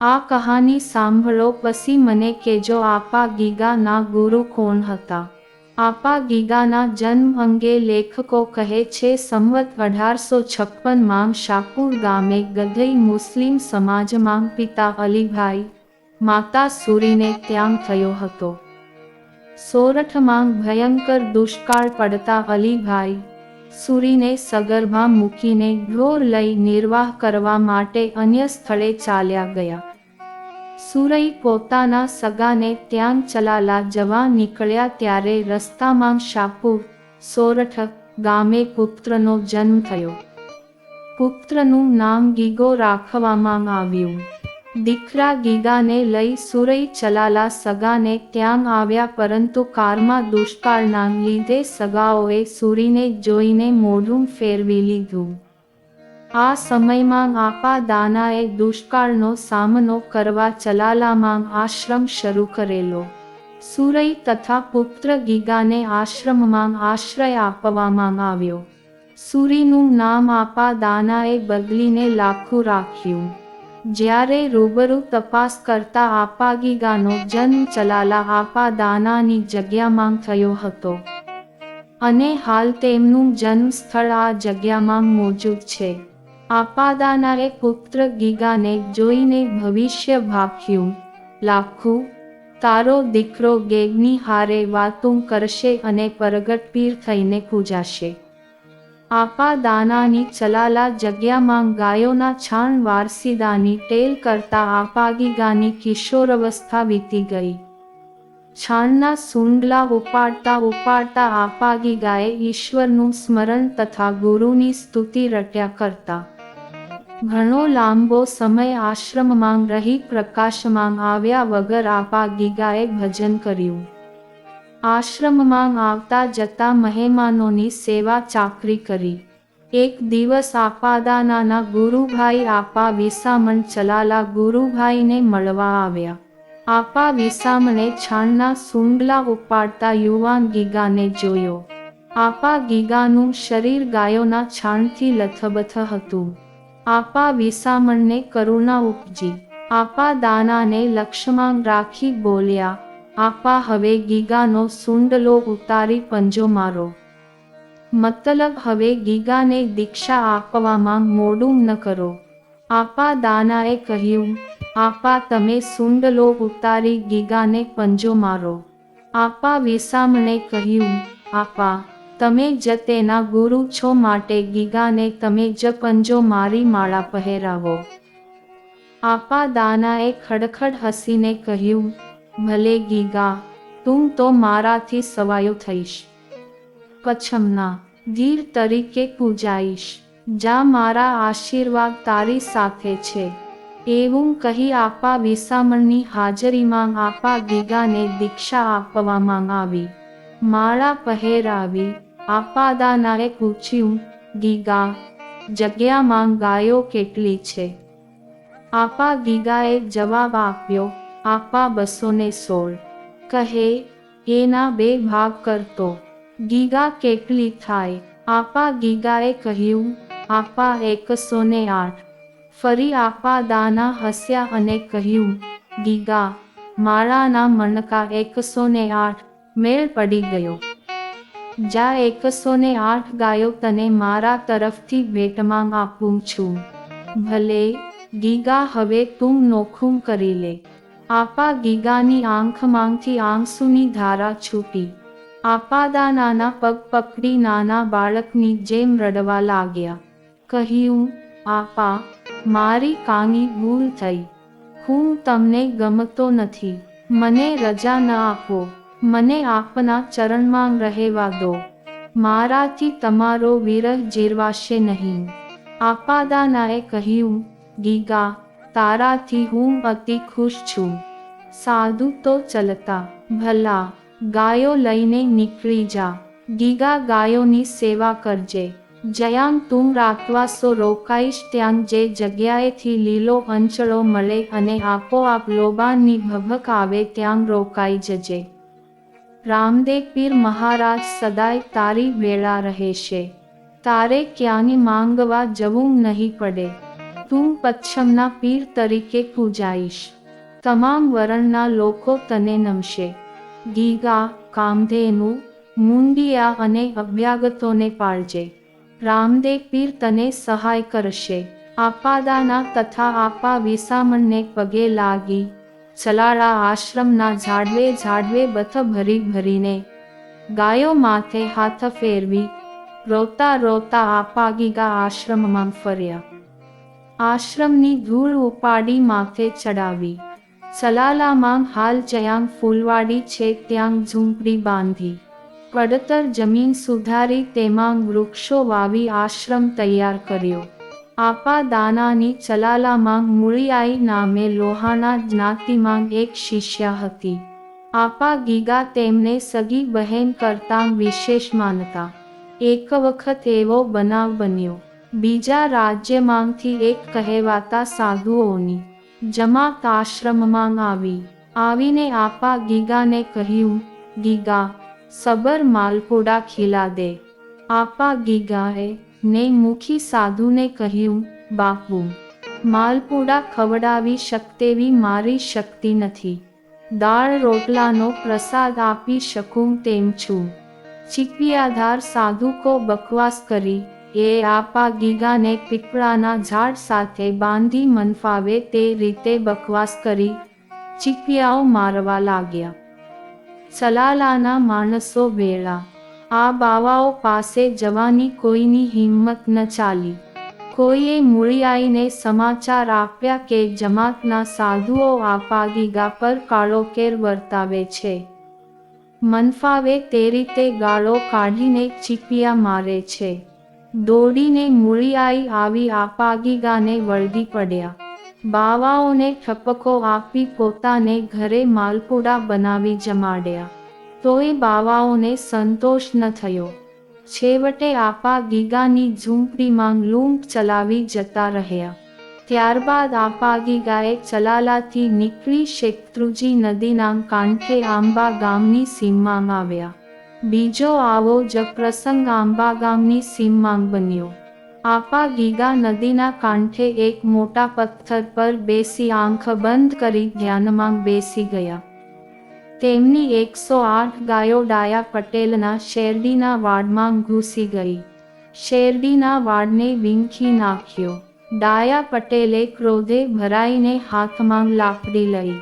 આ કહાની સાંભળો પછી મને કહેજો આપા ગીગાના ગુરુ કોણ હતા? આપા ગીગાના જન્મ અંગે લેખકો કહે છે, સંવત અઢારસો છપ્પનમાં શાકુર ગામે ગધઈ મુસ્લિમ સમાજમાં પિતા અલીભાઈ માતા સુરીને ત્યાં થયો હતો. સોરઠમાં ભયંકર દુષ્કાળ પડતા અલીભાઈ સુરીને સગર્ભા મૂકીને ઢોર લઈ નિર્વાહ કરવા માટે અન્ય સ્થળે ચાલ્યા ગયા. સુરઈ પોતાના સગાને ત્યાં ચલાલા જવા નીકળ્યા ત્યારે રસ્તામાં શાપુર સોરઠ ગામે પુત્રનો જન્મ થયો. પુત્રનું નામ ગીગો રાખવામાં આવ્યું. દીકરા ગીગાને લઈ સુરઈ ચલાલા સગાને ત્યાં આવ્યા પરંતુ કારમાં દુષ્કાળના લીધે સગાઓએ સુરીને જોઈને મોઢું ફેરવી લીધું. આ સમયમાં આપા દાનાએ દુષ્કાળનો સામનો કરવા ચલાલામાં આશ્રમ શરૂ કરેલો. સુરઈ તથા પુત્ર ગીગાને આશ્રમમાં આશ્રય આપવામાં આવ્યો. સુરીનું નામ આપા દાનાએ બદલીને લાખું રાખ્યું. જ્યારે રૂબરૂ તપાસ કરતા આપા ગીગાનો જન્મ ચલાલા આપા દાનાની જગ્યામાં થયો હતો. અને હાલ તેમનું જન્મ સ્થળ આ જગ્યામાં મોજૂદ છે. આપાદાનાએ પુત્ર ગીગાને જોઈને ભવિષ્ય ભાખ્યું લાખું, તારો દીકરો ગેગની હારે વાતું કરશે અને પરગટ પીર થઈને પૂજાશે. આપા દાનાની ચલાલા જગ્યામાં ગાયોના છાણ વારસીદાની ટેલ કરતા આપાગીગાની કિશોરવસ્થા વીતી ગઈ. છાણના સુંડલા ઉપાડતા ઉપાડતા આપાગીગાએ ઈશ્વરનું સ્મરણ તથા ગુરુની સ્તુતિ રટ્યા કરતા ઘણો લાંબો સમય આશ્રમમાં રહી પ્રકાશમાં આવ્યા વગર આપા ગીગાએ ભજન કર્યું. આશ્રમમાં આવતા જતા મહેમાનોની સેવા ચાકરી કરી. એક દિવસ આપાદાનાના ગુરુભાઈ આપા વિસામણ ચલાલા ગુરુભાઈને મળવા આવ્યા. આપા વિસામણે છાણના સુંડલા ઉપાડતા યુવાન ગીગાને જોયો. આપા ગીગાનું શરીર ગાયોના છાણથી લથબથ હતું. આપા વિસામણને કરુણા ઉપજી. આપા દાનાને લક્ષ્યમાં રાખી બોલ્યા, આપા, હવે ગીગાનો સુંડલો ઉતારી પંજો મારો. મતલબ, હવે ગીગાને દીક્ષા આપવામાં મોડું ન કરો. આપા દાનાએ કહ્યું, આપા, તમે સુંડલો ઉતારી ગીગાને પંજો મારો. આપા વિસામણે કહ્યું, આપા તમે જ તેના ગુરુ છો માટે ગીગાને તમે જ પંજો મારી માળા પહેરાવો. આપા દાનાએ ખડખડ હસીને કહ્યું, ભલે ગીગા, તું તો મારાથી સવાયો થઈશ. પછમના ધીર તરીકે પૂજાઈશ. જા મારા આશીર્વાદ તારી સાથે છે. એવું કહી આપા વિસામણની હાજરીમાં આપા ગીગાને દીક્ષા આપવામાં આવી. માળા પહેરાવી આપાદાનાએ પૂછ્યું, ગીગા જગ્યામાં ગાયો કેટલી છે? આપા ગીગાએ જવાબ આપ્યો, આપા બસો ને સોળ. કહે, એના બે ભાગ કરતો. ગીગા કેટલી થાય? આપા ગીગાએ કહ્યું, આપા એકસો ને આઠ. ફરી આપા દાના હસ્યા અને કહ્યું, ગીગા, મારાના મણકા એકસો ને આઠ મેળ પડી ગયો. જા એકસો ને આઠ ગાયો તને મારા તરફથી ભેટમાં આપું છું. ભલે, ગીગા, હવે તું નોખું કરી લે. આપા ગીગાની આંખમાંથી આંસુની ધારા છૂટી. આપાદાનાના પગ પકડી નાના બાળકની જેમ રડવા લાગ્યા. કહ્યું, આપા, મારી કાની ભૂલ થઈ. હું તમને ગમતો નથી. મને રજા ન આપો. મને આપના ચરણમાં રહેવા દો. મારાથી તમારો વિરહ જીરવાશે નહીં. આપાદાનાએ કહ્યું, ગીગા, તારાથી હું અતિ ખુશ છું. સાધુ તો ચલતા. ભલા, ગાયો લઈને નીકળી જા. ગીગા ગાયોની સેવા કરજે. જયાં તું રાખવાસો રોકાઈશ ત્યાં જે જગ્યાએથી લીલો અંચળો મળે અને આપોઆપ લોબાનની ભભક આવે ત્યાં રોકાઈ જજે. રામદેવ પીર મહારાજ સદાય તારી વેળા રહેશે. તારે ક્યાંની માંગવા જવું નહીં પડે. તું પચ્છમના પીર તરીકે પૂજાઈશ. તમામ વરણના લોકો તને નમશે. ગીગા, કામધેનુ, મુંડિયા અને અભ્યાગતોને પાળજે. રામદેવ પીર તને સહાય કરશે. આપાદાના તથા આપા વિસામણને પગે લાગી ચલાળા આશ્રમના ઝાડવે ઝાડવે બથ ભરી ભરીને ગાયો માથે હાથ ફેરવી રોતા રોતા આપાગીગા આશ્રમમાં ફર્યા. આશ્રમની ધૂળ ઉપાડી માથે ચડાવી. સલાલામાં હાલ જ્યાં ફૂલવાડી છે ત્યાં ઝૂંપડી બાંધી. પડતર જમીન સુધારી તેમાં વૃક્ષો વાવી આશ્રમ તૈયાર કર્યો. આપા દાનાની ચલાલામાં મુળિયાઈ નામે લોહાણા જ્ઞાતિમાં એક શિષ્યા હતી. આપા ગીગા તેમને સગી બહેન કરતાં વિશેષ માનતા. એક વખત એવો બનાવ બન્યો. બીજા રાજ્યમાંથી એક કહેવાતા સાધુઓની જમાત આશ્રમમાં આવી. આવીને આપા ગીગાને કહ્યું, ગીગા, સબર માલપુડા ખીલા દે. આપા ગીગાએ ને મુખી સાધુને કહ્યું, બાપુ, માલપુડા ખવડાવી શકતેવી મારી શક્તિ નથી. દાળ રોટલાનો પ્રસાદ આપી શકું તેમ છું. ચીપિયાધાર સાધુકો બકવાસ કરી, એ આપા ગીગાને પીપળાના ઝાડ સાથે બાંધી મનફાવે તે રીતે બકવાસ કરી ચીપિયાઓ મારવા લાગ્યા. સલાલાના માણસો ભેળા આ બાવાઓ પાસે જવાની કોઈની હિંમત ન ચાલી. કોઈએ મૂળિયાઈને સમાચાર આપ્યા કે જમાતના સાધુઓ આપા ગીગા પર કાળો કેર વર્તાવે છે. મનફાવે તે રીતે ગાળો કાઢીને ચીપિયા મારે છે. દોડીને મૂળીઆઈ આવી આપાગીગાને વળગી પડ્યા. બાવાઓને ઠપકો આપી પોતાને ઘરે માલપુડા બનાવી જમાડ્યા. તોય બાવાઓને સંતોષ ન થયો. છેવટે આપા ગીગાની ઝૂંપડીમાં લૂંટ ચલાવી જતા રહ્યા. ત્યારબાદ આપા ગીગાએ ચલાલાથી નીકળી શેત્રુજી નદીના કાંઠે આંબા ગામની સીમમાં આવ્યા. બીજો આવો જ પ્રસંગ આંબા ગામની સીમમાં બન્યો. આપા ગીગા નદીના કાંઠે એક મોટા પથ્થર પર બેસી આંખ બંધ કરી ધ્યાનમાં બેસી ગયા. તેમની એકસો આઠ ગાયો ડાયા પટેલના શેરડીના વાડમાં ઘૂસી ગઈ. શેરડીના વાડને વીંખી નાખ્યો. ડાયા પટેલે ક્રોધે ભરાઈને હાથમાં લાકડી લઈ.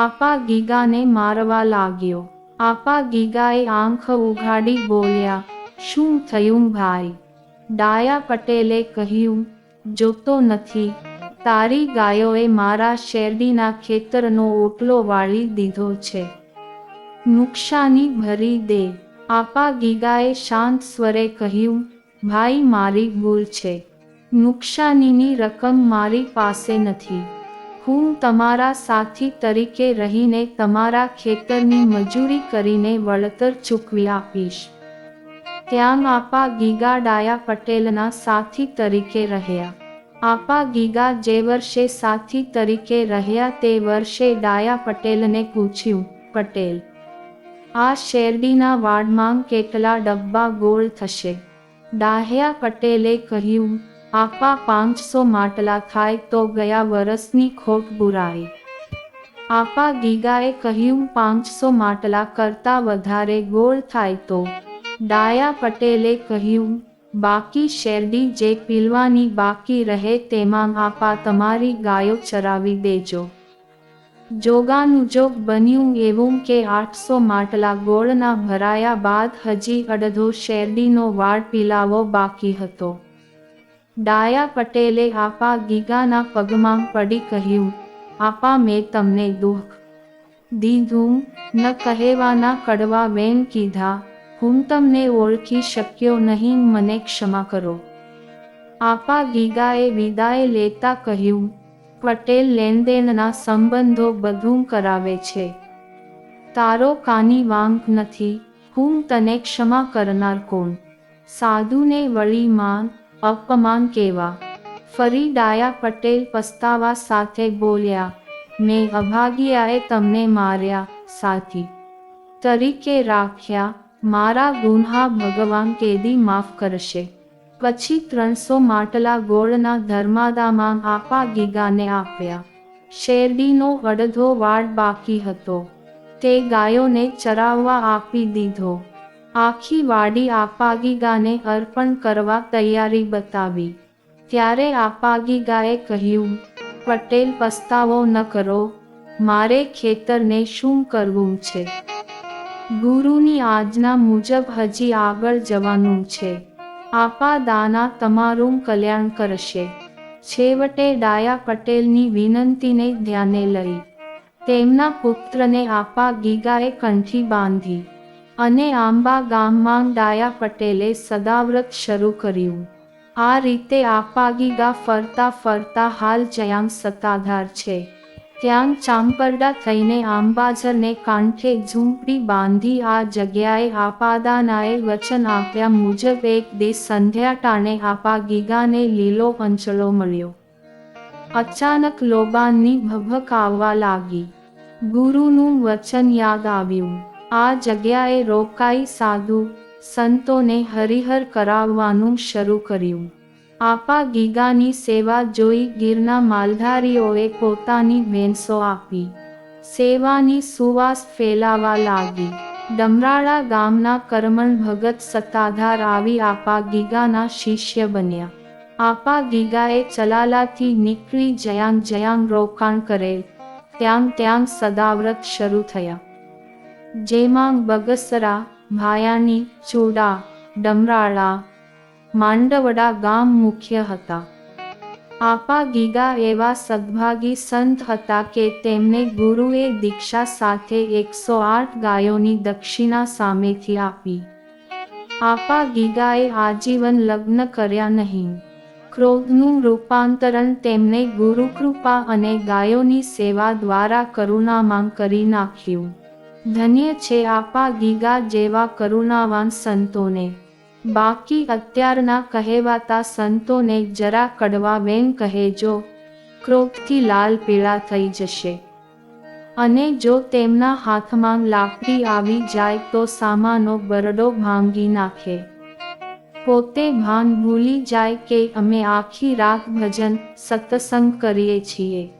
આપા ગીગાને મારવા લાગ્યો. આપા ગીગાએ આંખ ઉઘાડી બોલ્યા, શું થયું ભાઈ? ડાયા પટેલે કહ્યું, જોતો નથી. તારી ગાયોએ મારા શેરડીના ખેતરનો ઓટલો વાળી દીધો છે. નુકસાની ભરી દે. આપા ગીગાએ શાંત સ્વરે કહ્યું, ભાઈ, મારી ભૂલ છે. નુકસાનીની રકમ મારી પાસે નથી. હું તમારા સાથી તરીકે રહીને તમારા ખેતરની મજૂરી કરીને વળતર ચૂકવી આપીશ. ત્યાં આપા ગીગા ડાયા પટેલના સાથી તરીકે રહ્યા. આપા ગીગા જે વર્ષે સાથી તરીકે રહ્યા તે વર્ષે ડાયા પટેલને પૂછ્યું, પટેલ આ શેરડીના વાડમાં કેટલા ડબ્બા ગોળ થશે? ડાહ્યા પટેલે કહ્યું, આપા પાંચસો માટલા થાય તો ગયા વરસની ખોટ બુરાઈ. આપા ગીગાએ કહ્યું, પાંચસો માટલા કરતાં વધારે ગોળ થાય તો? ડાયા પટેલે કહ્યું, બાકી શેરડી જે પીલવાની બાકી રહે તેમાં આપા તમારી ગાયો ચરાવી દેજો. જોગાનું જોગ બન્યું એવું કે આઠસો માટલા ગોળના ભરાયા બાદ હજી અડધો શેરડીનો વાળ પીલાવો બાકી હતો. ડાયા પટેલે આપા ગીગાના પગમાં પડી કહ્યું, આપા, મેં તમને દુઃખ. દીધું, ન કહેવાના કડવા બેન કીધા. હું તમને ઓળખી શક્યો નહીં, મને ક્ષમા કરો. આપા ગીગાએ વિદાય લેતા કહ્યું પટેલ લેનદેનના સંબંધો બધું કરાવે છે. તારો કાની વાંક નથી, હું તને ક્ષમા કરનાર કોણ? સાધુને વળી માન, અપમાન કેવા? ફરી ડાયા પટેલ પસ્તાવા સાથે બોલ્યા, મેં અભાગિયાએ તમને માર્યા, સાથી. તરીકે રાખ્યા, મારા ગુન્હા ભગવાન કેદી માફ કરશે. પછી ત્રણસો માટલા ગોળના ધર્માદામાં આપા ગીગાને આપ્યા શેરડીનો અડધો વાડ બાકી હતો તે ગાયોને ચરાવવા આપી દીધો આખી વાડી આપાગીગાને અર્પણ કરવા તૈયારી બતાવી ત્યારે આપાગીગાએ કહ્યું પટેલ પસ્તાવો ન કરો મારે ખેતરને શું કરવું છે ગુરુની આજ્ઞા મુજબ હજી આગળ જવાનું છે આપા દાના તમારું કલ્યાણ કરશે. છેવટે ડાયા પટેલની વિનંતીને ધ્યાને લઈ, તેમના પુત્રને આપા ગીગાએ કંઠી બાંધી અને આંબા ગામમાં ડાયા પટેલે સદાવ્રત શરૂ કર્યું. આ રીતે આપા ગીગા ફરતા ફરતા હાલ જયામ સત્તાધાર છે. ત્યાં ચાંપરડા થઈને આંબાજરને કાંઠે ઝૂંપડી બાંધી આ જગ્યાએ આપાદાનાએ વચન આપ્યા મુજબ એક દિવસ સંધ્યા ટાણે આપા ગીગાને લીલો અંચળો મળ્યો. અચાનક લોબાનની ભભક આવવા લાગી. ગુરુનું વચન યાદ આવ્યું. આ જગ્યાએ રોકાઈ સાધુ સંતોને હરિહર કરાવવાનું શરૂ કર્યું. આપા ગીગાની સેવા જોઈ ગીરના માલધારીઓએ પોતાની ભેંસો આપી. સેવાની સુવાસ ફેલાવા લાગી. ડમરાળા ગામના કરમણ ભગત સત્તાધાર આવી આપા ગીગાના શિષ્ય બન્યા. આપા ગીગાએ ચલાલાથી નીકળી જયાંગ જયાંગ રોકાણ કરેલ. ત્યાં ત્યાં સદાવ્રત શરૂ થયા. જેમાં બગસરા, ભાયાની, ચૂડા, ડમરાળા માંડવડા ગામ મુખ્ય હતા. આપા ગીગા એવા સદભાગી સંત હતા કે તેમને ગુરુએ દીક્ષા સાથે એકસો આઠ ગાયોની દક્ષિણા સામેથી આપી. આપા ગીગાએ આજીવન લગ્ન કર્યા નહીં. ક્રોધનું રૂપાંતરણ તેમને ગુરુકૃપા અને ગાયોની સેવા દ્વારા કરુણામાં કરી નાખ્યું. ધન્ય છે આપા ગીગા જેવા કરુણાવાન સંતોને. બાકી અત્યારના કહેવાતા સંતોને જરા કડવા વેમ કહેજો ક્રોધથી લાલ પીળા થઈ જશે. અને જો તેમના હાથમાં લાકડી આવી જાય તો સામાનો બરડો ભાંગી નાખે. પોતે ભાન ભૂલી જાય કે અમે આખી રાત ભજન સત્સંગ કરીએ છીએ.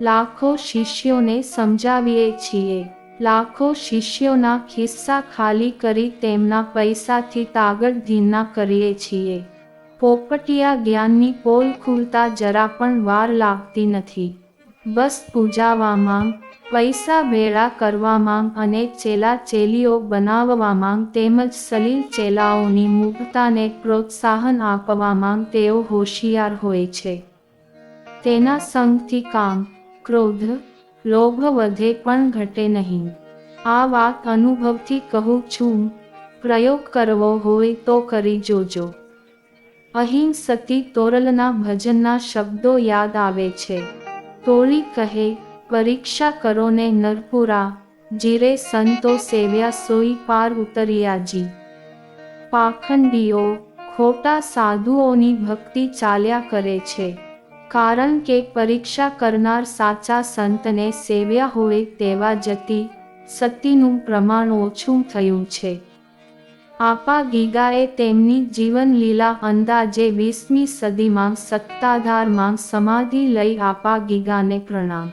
લાખો શિષ્યોને સમજાવીએ છીએ. લાખો શિષ્યોના ખિસ્સા ખાલી કરી તેમના પૈસાથી તાગડ ધીના કરીએ છીએ. પોપટિયા જ્ઞાનની પોલ ખુલતા જરા પણ વાર લાગતી નથી. બસ પૂજાવામાં પૈસા ભેળા કરવામાં અને ચેલા ચેલીઓ બનાવવામાં તેમજ સલીલ ચેલાઓની મુગ્ધતાને પ્રોત્સાહન આપવામાં તેઓ હોશિયાર હોય છે. તેના સંગથી કામ, ક્રોધ લોભ વધે પણ ઘટે નહીં. આ વાત અનુભવથી કહું છું. પ્રયોગ કરવો હોય તો કરી જોજો. અહીં સતી તોરલના ભજનના શબ્દો યાદ આવે છે. તોળી કહે, પરીક્ષા કરો ને નરપુરા. જીરે સંતો સેવ્યા સોઈ પાર ઉતરિયાજી પાખંડીઓ, ખોટા સાધુઓની ભક્તિ ચાલ્યા કરે છે. કારણ કે પરીક્ષા કરનાર સાચા સંતને સેવ્યા હોય તેવા જતી સતીનું પ્રમાણ ઓછું થયું છે. આપા ગીગાએ તેમની જીવનલીલા અંદાજે વીસમી સદીમાં સત્તાધારમાં સમાધિ લઈ આપા ગીગાને પ્રણામ.